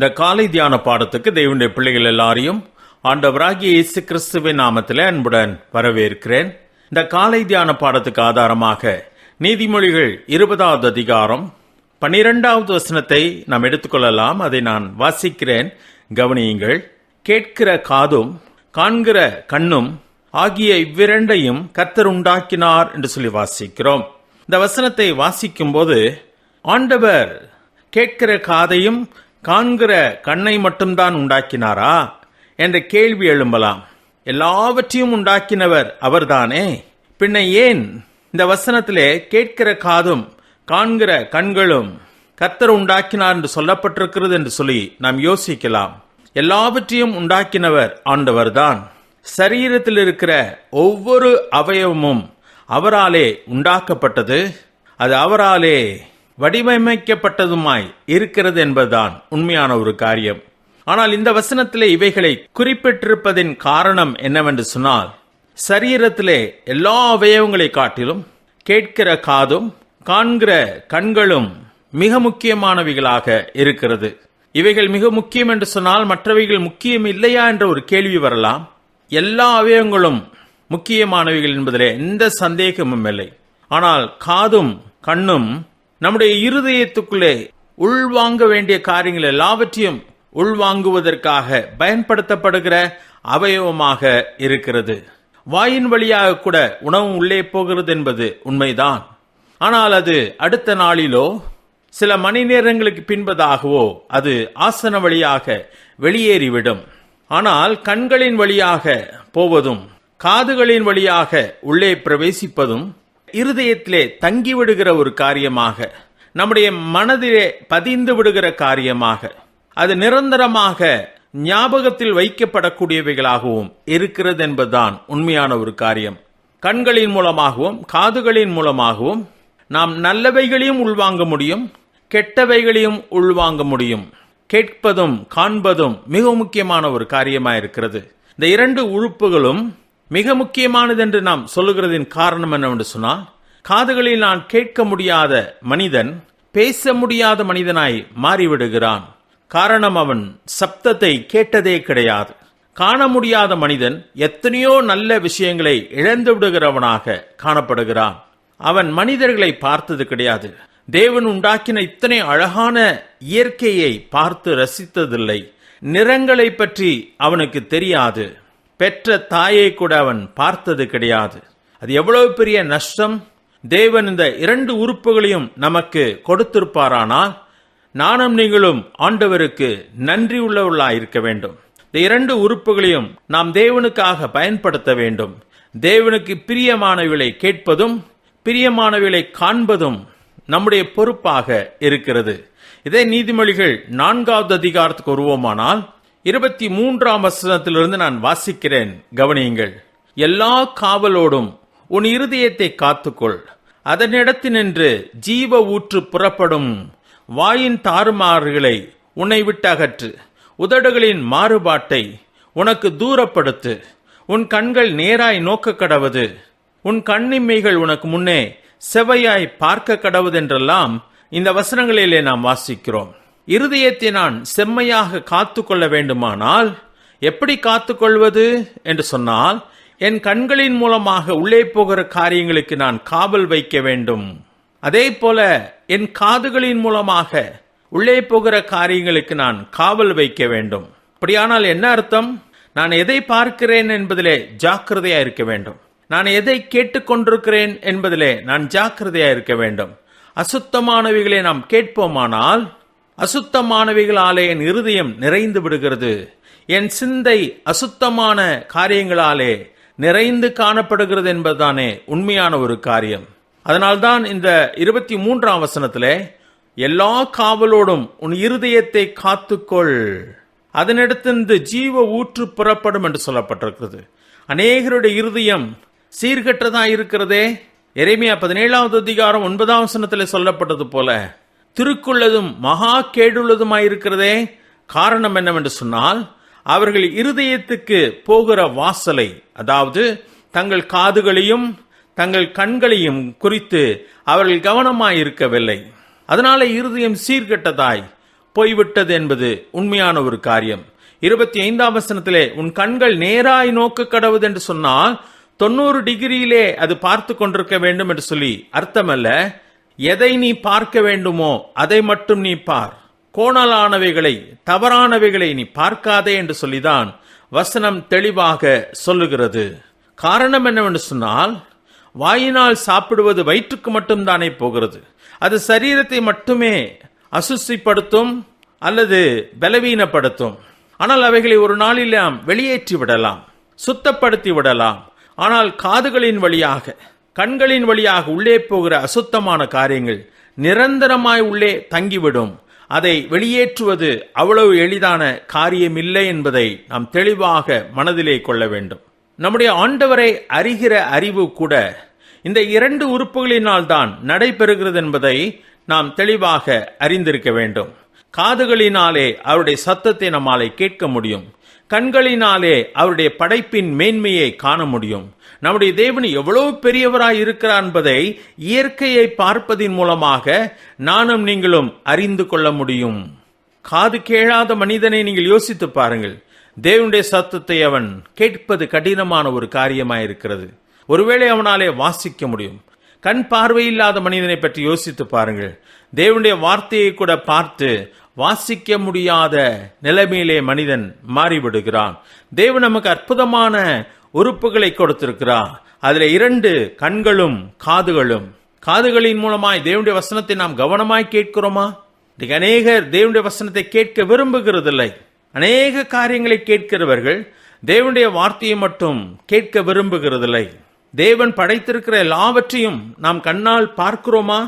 இந்த காலை தியான பாடத்துக்கு தேவனுடைய பிள்ளைகள் எல்லாரையும் ஆண்டவராகிய இயேசு கிறிஸ்துவின் நாமத்தில் அன்புடன் வரவேற்கிறேன். இந்த காலை தியான பாடத்துக்கு ஆதாரமாக நீதிமொழிகள் இருபதாவது அதிகாரம் பன்னிரெண்டாவது வசனத்தை நாம் எடுத்துக்கொள்ளலாம். அதை நான் வாசிக்கிறேன். கவனியுங்கள். கேட்கிற காதும் காண்கிற கண்ணும் ஆகிய இவ்விரண்டையும் கர்த்தர் உண்டாக்கினார் என்று சொல்லி வாசிக்கிறோம். இந்த வசனத்தை வாசிக்கும் போது ஆண்டவர் கேட்கிற காதையும் காண்கிற கண்ணை மட்டும்தான் உண்டாக்கினாரா? என்ற கேள்வி எழும்பலாம். எல்லாவற்றையும் உண்டாக்கினவர் அவர்தானே? பின்ன ஏன் இந்த வசனத்திலே கேட்கிற காதும் காண்கிற கண்களும் கர்த்தர் உண்டாக்கினார் என்று சொல்லப்பட்டிருக்கிறது என்று சொல்லி நாம் யோசிக்கலாம். எல்லாவற்றையும் உண்டாக்கினவர் ஆண்டவர்தான். சரீரத்தில் இருக்கிற ஒவ்வொரு அவயவமும் அவராலே உண்டாக்கப்பட்டது. அது அவராலே வடிவமைக்கப்பட்டதுமாய் இருக்கிறது என்பதுதான் உண்மையான ஒரு காரியம். ஆனால் இந்த வசனத்திலே இவைகளை குறிப்பிட்டிருப்பதின் காரணம் என்னவென்று சொன்னால் சரீரத்திலே எல்லா அவயவங்களை காட்டிலும் கேட்கிற காதும் காண்கிற கண்களும் மிக முக்கியமானவைகளாக இருக்கிறது. இவைகள் மிக முக்கியம் என்று சொன்னால் மற்றவைகள் முக்கியம் இல்லையா என்ற ஒரு கேள்வி வரலாம். எல்லா அவயவங்களும் முக்கியமானவைகள் என்பதிலே எந்த சந்தேகமும் இல்லை. ஆனால் காதும் கண்ணும் நம்முடைய இருதயத்துக்குள்ளே உள்வாங்க வேண்டிய காரியங்கள் எல்லாவற்றையும் உள்வாங்குவதற்காக பயன்படுத்தப்படுகிற அவயவமாக இருக்கிறது. வாயின் வழியாக கூட உணவு உள்ளே போகிறது என்பது உண்மைதான். ஆனால் அது அடுத்த நாளிலோ சில மணி நேரங்களுக்கு பின்பதாகவோ அது ஆசன வழியாக வெளியேறிவிடும். ஆனால் கண்களின் வழியாக போவதும் காதுகளின் வழியாக உள்ளே பிரவேசிப்பதும் இருதயத்திலே தங்கிவிடுகிற ஒரு காரியமாக நம்முடைய மனதிலே பதிந்து விடுகிற காரியமாக அது நிரந்தரமாக ஞாபகத்தில் வைக்கப்படக்கூடியவைகளாகவும் இருக்கிறது என்பதுதான் உண்மையான ஒரு காரியம். கண்களின் மூலமாகவும் காதுகளின் மூலமாகவும் நாம் நல்லவைகளையும் உள்வாங்க முடியும் கெட்டவைகளையும் உள்வாங்க முடியும். கேட்பதும் காண்பதும் மிக முக்கியமான ஒரு காரியமாக இருக்கிறது இந்த இரண்டு உறுப்புகளும் மிக முக்கியமானது என்று நாம் சொல்லுகிறதின் காரணம் என்னவென்று சொன்னால் காதுகளில் நான் கேட்க முடியாத மனிதன் பேச முடியாத மனிதனாய் மாறிவிடுகிறான். காரணம் அவன் சப்தத்தை கேட்டதே கிடையாது. காண முடியாத மனிதன் எத்தனையோ நல்ல விஷயங்களை இழந்து விடுகிறவனாக காணப்படுகிறான். அவன் மனிதர்களை பார்த்தது கிடையாது. தேவன் உண்டாக்கின இத்தனை அழகான இயற்கையை பார்த்து ரசித்ததில்லை. நிறங்களை பற்றி அவனுக்கு தெரியாது. பெற்ற தாயை கூட அவன் பார்த்தது கிடையாது. அது எவ்வளவு பெரிய நஷ்டம்? தேவன் இந்த இரண்டு உறுப்புகளையும் நமக்கு கொடுத்திருப்பாரானால் நானும் நீங்களும் ஆண்டவருக்கு நன்றி உள்ளவர்களாக இருக்க வேண்டும். இந்த இரண்டு உறுப்புகளையும் நாம் தேவனுக்காக பயன்படுத்த வேண்டும். தேவனுக்கு பிரியமானவைகளை கேட்பதும் பிரியமானவைகளை காண்பதும் நம்முடைய பொறுப்பாக இருக்கிறது. இதே நீதிமொழிகள் நான்காவது அதிகாரத்துக்கு வருவோமானால் இருபத்தி மூன்றாம் வசனத்திலிருந்து நான் வாசிக்கிறேன். கவனியுங்கள். எல்லா காவலோடும் உன் இருதயத்தை காத்துக்கொள். அதனிடத்தினின்று ஜீவ ஊற்று புறப்படும். வாயின் தாறுமாறுகளை உன்னை விட்டு அகற்று. உதடுகளின் மாறுபாட்டை உனக்கு தூரப்படுத்து. உன் கண்கள் நேராய் நோக்க கடவது. உன் கண்ணிமைகள் உனக்கு முன்னே செவையாய் பார்க்க கடவுதென்றெல்லாம் இந்த வசனங்களிலே நாம் வாசிக்கிறோம். இருதயத்தை நான் செம்மையாக காத்து கொள்ள வேண்டுமானால் எப்படி காத்துக்கொள்வது என்று சொன்னால் என் கண்களின் மூலமாக உள்ளே போகிற காரியங்களுக்கு நான் காவல் வைக்க வேண்டும். அதே போல என் காதுகளின் மூலமாக உள்ளே போகிற காரியங்களுக்கு நான் காவல் வைக்க வேண்டும். அப்படியானால் என்ன அர்த்தம்? நான் எதை பார்க்கிறேன் என்பதிலே ஜாக்கிரதையா இருக்க வேண்டும். நான் எதை கேட்டுக்கொண்டிருக்கிறேன் என்பதிலே நான் ஜாக்கிரதையா இருக்க வேண்டும். அசுத்தமானவைகளை நாம் கேட்போமானால் அசுத்தமானவைகளாலே என் இருதயம் நிறைந்து விடுகிறது. என் சிந்தை அசுத்தமான காரியங்களாலே நிறைந்து காணப்படுகிறது என்பதுதானே உண்மையான ஒரு காரியம். அதனால்தான் இந்த இருபத்தி மூன்றாம் வசனத்திலே எல்லா காவலோடும் உன் இருதயத்தை காத்துக்கொள். அதனிடத்திலிருந்து ஜீவ ஊற்று புறப்படும் என்று சொல்லப்பட்டிருக்கிறது. அநேகருடைய இருதயம் சீர்கற்றதா இருக்கிறதே எரேமியா பதினேழாவது அதிகாரம் ஒன்பதாம் வசனத்தில் சொல்லப்பட்டது போல திருக்குள்ளதும் மகா கேடுள்ளதுமாயிருக்கிறதே காரணம் என்னவென்று சொன்னால் அவர்கள் இருதயத்துக்கு போகிற வாசலை அதாவது தங்கள் காதுகளையும் தங்கள் கண்களையும் குறித்து அவர்கள் கவனமாயிருக்கவில்லை. அதனால இருதயம் சீர்கெட்டதாய் போய்விட்டது என்பது உண்மையான ஒரு காரியம். இருபத்தி ஐந்தாம் வசனத்திலே உன் கண்கள் நேராய் நோக்க கடவுது என்று சொன்னால் தொண்ணூறு டிகிரியிலே அது பார்த்து கொண்டிருக்க வேண்டும் என்று சொல்லி அர்த்தமல்ல. எதை நீ பார்க்க வேண்டுமோ அதை மட்டும் நீ பார். கோணலானவைகளை தவறானவைகளை நீ பார்க்காதே என்று சொல்லிதான் வசனம் தெளிவாக சொல்லுகிறது. காரணம் என்னவென்று சொன்னால் வாயினால் சாப்பிடுவது வயிற்றுக்கு மட்டும்தானே போகிறது. அது சரீரத்தை மட்டுமே அசுசிப்படுத்தும் அல்லது பலவீனப்படுத்தும். ஆனால் அவைகளை ஒரு நாளில் வெளியேற்றி விடலாம் சுத்தப்படுத்தி விடலாம். ஆனால் காதுகளின் வழியாக கண்களின் வழியாக உள்ளே போகிற அசுத்தமான காரியங்கள் நிரந்தரமாய் உள்ளே தங்கிவிடும். அதை வெளியேற்றுவது அவ்வளவு எளிதான காரியமில்லை என்பதை நாம் தெளிவாக மனதிலே கொள்ள வேண்டும். நம்முடைய ஆண்டவரை அறிகிற அறிவு கூட இந்த இரண்டு உறுப்புகளினால் தான் நடைபெறுகிறது என்பதை நாம் தெளிவாக அறிந்திருக்க வேண்டும். காதுகளினாலே அவருடைய சத்தத்தை நம்மாலே கேட்க முடியும். கண்களினாலே அவருடைய படைப்பின் மேன்மையை காண முடியும். நம்முடைய தேவன் எவ்வளவு பெரியவராய் இருக்கிறார் என்பதை இயற்கையை பார்ப்பதின் மூலமாக நானும் நீங்களும் அறிந்து கொள்ள முடியும். காது கேளாத மனிதனை நீங்கள் யோசித்து பாருங்கள். தேவனுடைய சத்தத்தை அவன் கேட்பது கடினமான ஒரு காரியமாயிருக்கிறது. ஒருவேளை அவனாலே வாசிக்க முடியும். கண் பார்வையில்லாத மனிதனை பற்றி யோசித்து பாருங்கள். தேவனுடைய வார்த்தையை கூட பார்த்து வாசிக்க முடியாத நிலைமையிலே மனிதன் மாறிவிடுகிறான். தேவன் நமக்கு அற்புதமான உறுப்புகளை கொடுத்திருக்கிறார். அதில் இரண்டு கண்களும் காதுகளும். காதுகளின் மூலமாய் தேவனுடைய வசனத்தை நாம் கவனமாய் கேட்கிறோமா? இன்றைக்கு அநேகர் தேவனுடைய வசனத்தை கேட்க விரும்புகிறதில்லை. அநேக காரியங்களை கேட்கிறவர்கள் தேவனுடைய வார்த்தையை மட்டும் கேட்க விரும்புகிறதில்லை. தேவன் படைத்திருக்கிற எல்லாவற்றையும் நாம் கண்ணால் பார்க்கிறோமா?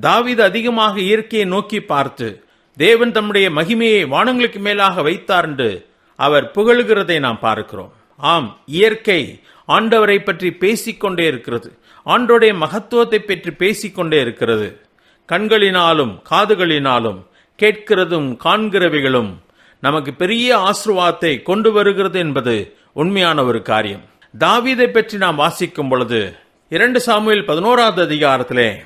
தாவீது அதிகமாக இயற்கையை நோக்கி பார்த்து தேவன் தம்முடைய மகிமையை வானங்களுக்கு மேலாக வைத்தார் என்று அவர் புகழுகிறதை நாம் பார்க்கிறோம். ஆம் இயற்கை ஆண்டவரை பற்றி பேசிக்கொண்டே இருக்கிறது. ஆண்டோடைய மகத்துவத்தை பற்றி பேசிக்கொண்டே இருக்கிறது. கண்களினாலும் காதுகளினாலும் கேட்கிறதும் காண்கிறவைகளும் நமக்கு பெரிய ஆசிர்வாதத்தை கொண்டு வருகிறது என்பது உண்மையான ஒரு காரியம். தாவீதை பற்றி நாம் வாசிக்கும் பொழுது இரண்டு சாமுவில் பதினோராவது அதிகாரத்திலே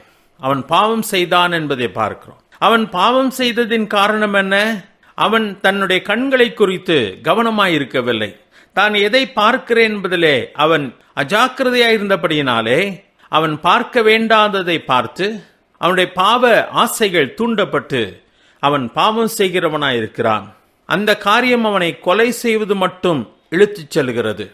அவன் பாவம் செய்தான் என்பதை பார்க்கிறோம். அவன் பாவம் செய்ததின் காரணம் என்ன? அவன் தன்னுடைய கண்களை குறித்து கவனமாயிருக்கவில்லை. தான் எதை பார்க்கிறேன் என்பதிலே அவன் அஜாக்கிரதையாயிருந்தபடியினாலே அவன் பார்க்க வேண்டாததை பார்த்து அவனுடைய பாவ ஆசைகள் தூண்டப்பட்டு அவன் பாவம் செய்கிறவனாயிருக்கிறான். அந்த காரியம் அவனை கொலை செய்வது மட்டும் இழுத்துச் செல்கிறது.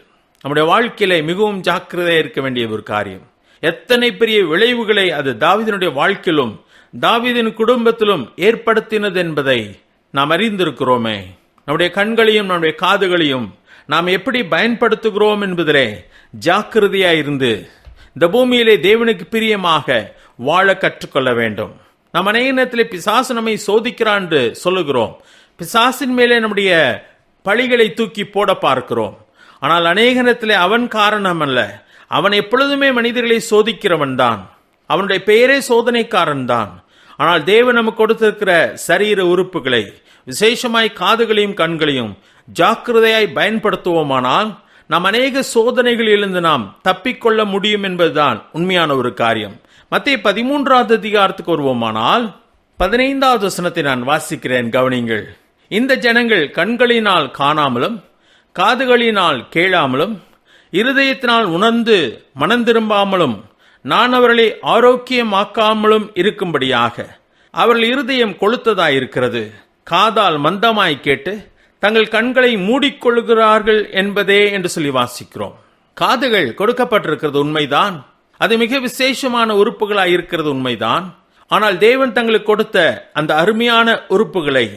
நம்முடைய வாழ்க்கையிலே மிகவும் ஜாக்கிரதையாக இருக்க வேண்டிய ஒரு காரியம். எத்தனை பெரிய விளைவுகளை அது தாவிதனுடைய வாழ்க்கையிலும் தாவிதின் குடும்பத்திலும் ஏற்படுத்தினது என்பதை நாம் அறிந்திருக்கிறோமே. நம்முடைய கண்களையும் நம்முடைய காதுகளையும் நாம் எப்படி பயன்படுத்துகிறோம் என்பதிலே ஜாக்கிரதையா இருந்து இந்த பூமியிலே தேவனுக்கு பிரியமாக வாழ கற்றுக்கொள்ள வேண்டும். நாம் அநேக நேரத்தில் பிசாசு நம்மை சோதிக்கிறான் என்று சொல்லுகிறோம். பிசாசின் மேலே நம்முடைய பழிகளை தூக்கி போட பார்க்கிறோம். ஆனால் அநேக நேரத்தில் அவன் காரணம் அல்ல அவன் எப்பொழுதுமே மனிதர்களை சோதிக்கிறவன் தான். அவனுடைய பெயரே சோதனைக்காரன் தான். ஆனால் தேவன் நமக்கு கொடுத்திருக்கிற சரீர உறுப்புகளை விசேஷமாய் காதுகளையும் கண்களையும் ஜாக்கிரதையாய் பயன்படுத்துவோமானால் நாம் அநேக சோதனைகளிலிருந்து நாம் தப்பிக்கொள்ள முடியும் என்பதுதான் உண்மையான ஒரு காரியம். மத்திய பதிமூன்றாவது அதிகாரத்துக்கு வருவோமானால் பதினைந்தாவது வசனத்தை நான் வாசிக்கிறேன் கவனிங்கள் இந்த ஜனங்கள் கண்களினால் காணாமலும் காதுகளினால் கேளாமலும் இருதயத்தினால் உணர்ந்து மனந்திரும்பாமலும் நான் அவர்களை ஆரோக்கியமாக்காமலும் இருக்கும்படியாக அவர்கள் இருதயம் கொளுத்ததாயிருக்கிறது. காதால் மந்தமாய் கேட்டு தங்கள் கண்களை மூடிக்கொள்கிறார்கள் என்பதே என்று சொல்லி வாசிக்கிறோம். காதுகள் கொடுக்கப்பட்டிருக்கிறது உண்மைதான். அது மிக விசேஷமான உறுப்புகளாய் இருக்கிறது உண்மைதான். ஆனால் தேவன் தங்களுக்கு கொடுத்த அந்த அருமையான உறுப்புகளை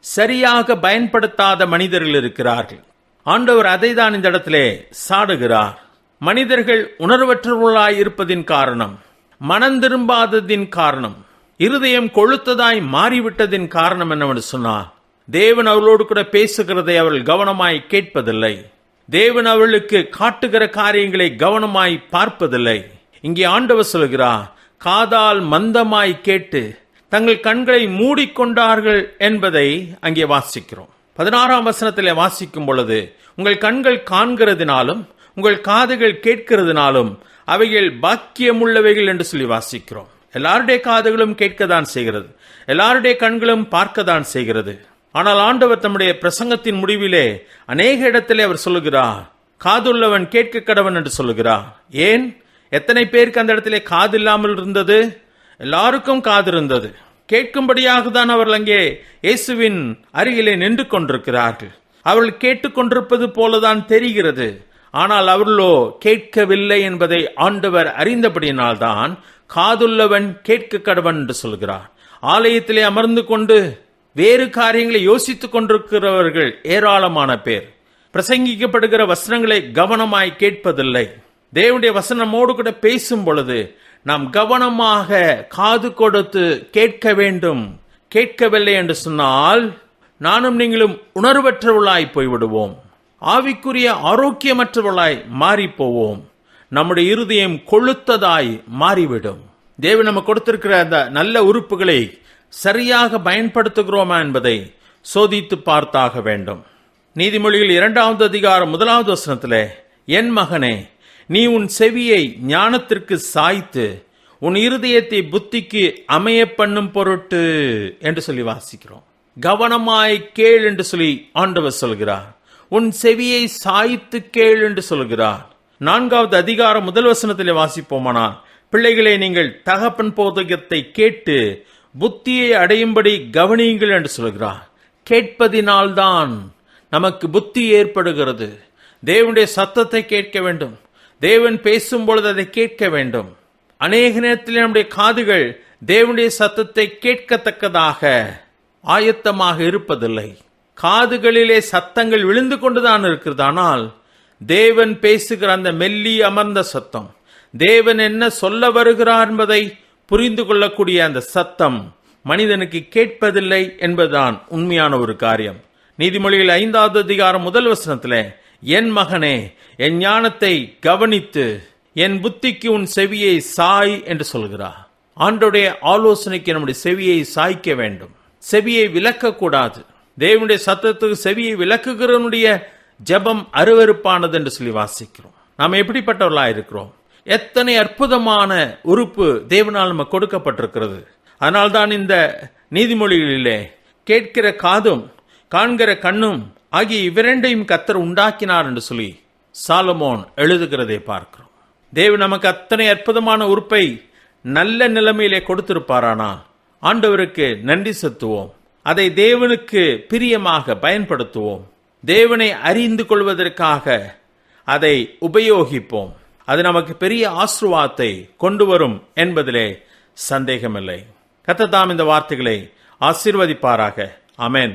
சரியாக பயன்படுத்தாத மனிதர்கள் இருக்கிறார்கள். ஆண்டவர் அதை தான் இந்த இடத்திலே சாடுகிறார். மனிதர்கள் உணர்வற்றவர்களாய் இருப்பதின் காரணம் மனம் திரும்பாததின் காரணம் இருதயம் கொழுத்ததாய் மாறிவிட்டதின் காரணம் என்னவென்று சொன்னார் தேவன் அவர்களோடு கூட பேசுகிறதை அவர்கள் கவனமாய் கேட்பதில்லை. தேவன் அவர்களுக்கு காட்டுகிற காரியங்களை கவனமாய் பார்ப்பதில்லை. இங்கே ஆண்டவர் சொல்கிறார் காதால் மந்தமாய் கேட்டு தங்கள் கண்களை மூடிக்கொண்டார்கள் என்பதை அங்கே வாசிக்கிறோம். பதினாறாம் வசனத்தில் வாசிக்கும் பொழுது உங்கள் கண்கள் காண்கிறதுனாலும் உங்கள் காதுகள் கேட்கிறதுனாலும் அவைகள் பாக்கியமுள்ளவைகள் என்று சொல்லி வாசிக்கிறோம். எல்லாருடைய காதுகளும் கேட்கத்தான் செய்கிறது. எல்லாருடைய கண்களும் பார்க்கத்தான் செய்கிறது. ஆனால் ஆண்டவர் தம்முடைய பிரசங்கத்தின் முடிவிலே அநேக இடத்திலே அவர் சொல்லுகிறார் காதுள்ளவன் கேட்க கடவன் என்று சொல்லுகிறார். ஏன்? எத்தனை பேருக்கு அந்த இடத்திலே காது இல்லாமல் இருந்தது? எல்லாருக்கும் காது இருந்தது. கேட்கும்படியாக தான் அவர்கள் அங்கே இயேசுவின் அருகிலே நின்று கொண்டிருக்கிறார்கள். அவர்கள் கேட்டுக்கொண்டிருப்பது போலதான் தெரிகிறது. ஆனால் அவர்களோ கேட்கவில்லை என்பதை ஆண்டவர் அறிந்தபடியினால்தான் காதுள்ளவன் கேட்க கடவன் என்று சொல்கிறார். ஆலயத்திலே அமர்ந்து கொண்டு வேறு காரியங்களை யோசித்துக் கொண்டிருக்கிறவர்கள் ஏராளமான பேர். பிரசங்கிக்கப்படுகிற வசனங்களை கவனமாய் கேட்பதில்லை. தேவனுடைய வசனமோடு கூட பேசும் பொழுது நாம் கவனமாக காது கொடுத்து கேட்க வேண்டும். கேட்கவில்லை என்று சொன்னால் நானும் நீங்களும் உணர்வற்றவளாய் போய்விடுவோம். ஆவிக்குரிய ஆரோக்கியமற்றவளாய் மாறி போவோம் நம்முடைய இருதயம் கொளுத்ததாய் மாறிவிடும். தேவன் நம்ம கொடுத்திருக்கிற அந்த நல்ல உறுப்புகளை சரியாக பயன்படுத்துகிறோமா என்பதை சோதித்து பார்த்தாக வேண்டும். நீதிமொழியில் இரண்டாவது அதிகாரம் முதலாவது வசனத்திலே என் மகனே நீ உன் செவியை ஞானத்திற்கு சாய்த்து உன் இருதயத்தை புத்திக்கு அமைய பண்ணும் பொருட்டு என்று சொல்லி வாசிக்கிறோம். கவனமாய் கேள் என்று சொல்லி ஆண்டவர் சொல்கிறார். உன் செவியை சாய்த்து கேள் என்று சொல்கிறார். நான்காவது அதிகாரம் முதல் வசனத்திலே வாசிப்போமானால் பிள்ளைகளே நீங்கள் தகப்பன் போதகத்தை கேட்டு புத்தியை அடையும்படி கவனியுங்கள் என்று சொல்கிறார். கேட்பதினால்தான் நமக்கு புத்தி ஏற்படுகிறது. தேவனுடைய சத்தத்தை கேட்க வேண்டும். தேவன் பேசும் பொழுது அதை கேட்க வேண்டும். அநேக நேரத்தில் நம்முடைய காதுகள் தேவனுடைய சத்தத்தை கேட்கத்தக்கதாக ஆயத்தமாக இருப்பதில்லை. காதுகளிலே சத்தங்கள் விழுந்து கொண்டுதான் இருக்கிறது. ஆனால் தேவன் பேசுகிற அந்த மெல்லி அமர்ந்த சத்தம் தேவன் என்ன சொல்ல வருகிறார் என்பதை புரிந்து கொள்ளக்கூடிய அந்த சத்தம் மனிதனுக்கு கேட்பதில்லை என்பதுதான் உண்மையான ஒரு காரியம். நீதிமொழியில் ஐந்தாவது அதிகாரம் முதல் வசனத்தில் என் மகனே என் ஞானத்தை கவனித்து என் புத்திக்கு உன் செவியை சாய் என்று சொல்கிறார். ஆண்டோடைய ஆலோசனைக்கு நம்முடைய செவியை சாய்க்க வேண்டும். செவியை விலக்கக்கூடாது தேவனுடைய சத்தத்துக்கு செவியை விளக்குகிறவனுடைய ஜெபம் அருவருப்பானது என்று சொல்லி வாசிக்கிறோம். நாம் எப்படிப்பட்டவர்களாக இருக்கிறோம் எத்தனை அற்புதமான உறுப்பு தேவனால் நம்ம கொடுக்கப்பட்டிருக்கிறது. அதனால்தான் இந்த நீதிமொழிகளிலே கேட்கிற காதும் காண்கிற கண்ணும் ஆகிய இவ்விரண்டையும் கத்தர் உண்டாக்கினார் என்று சொல்லி சாலமோன் எழுதுகிறதை பார்க்கிறோம். தேவன் நமக்கு அத்தனை அற்புதமான உறுப்பை நல்ல நிலைமையிலே கொடுத்திருப்பாரானா? ஆண்டவருக்கு நன்றி செலுத்துவோம். அதை தேவனுக்கு பிரியமாக பயன்படுத்துவோம். தேவனை அறிந்து கொள்வதற்காக அதை உபயோகிப்போம். அது நமக்கு பெரிய ஆசிர்வாதத்தை கொண்டு வரும் என்பதிலே சந்தேகமில்லை. கத்ததாம் இந்த வார்த்தைகளை ஆசீர்வதிப்பாராக. அமேன்